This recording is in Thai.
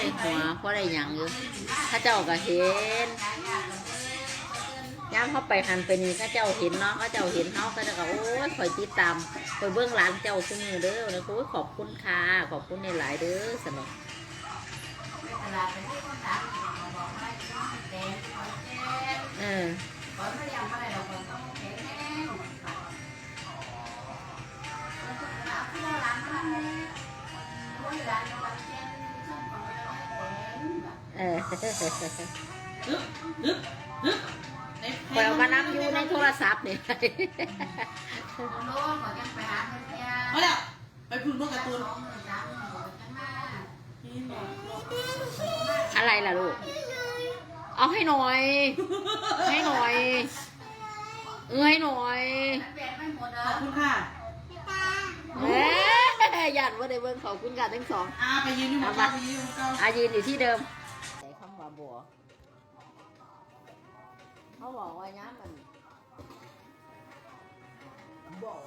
ได้หัวพอได้หยังอยู่ข้าเจ้าก็เห็นย่างเข้าไปหันไปนี่ข้าเจ้าเห็นเนาะเข้าเจ้าเห็นเขาก็จะก็โอ้ยคอยติดตามคอยเบื้องหลังเจ้าซึ่งมือเด้อนะโอ้ยขอบคุณค่ะขอบคุณในหลายเด้อสนุก เออฮึบฮึบฮึบคอยเอามานับอยู่ในโทรศัพท์นี่โลกก็ยังไปหาเพื่อนอาแล้วไปพูดเมื่อการ์ตูนอะไรล่ะลูก เอาให้หน่อย ให้หน่อย เออให้หน่อยขอบคุณค่ะเอ้ยยันว่าได้เบิ่งขอบคุณกันทั้งสองอาไปยืนอยู่หัวเก้าไปยืนอยู่หัวเก้าอายืนอยู่ที่เดิม บัว เขาบอกว่าย้ำมันบอก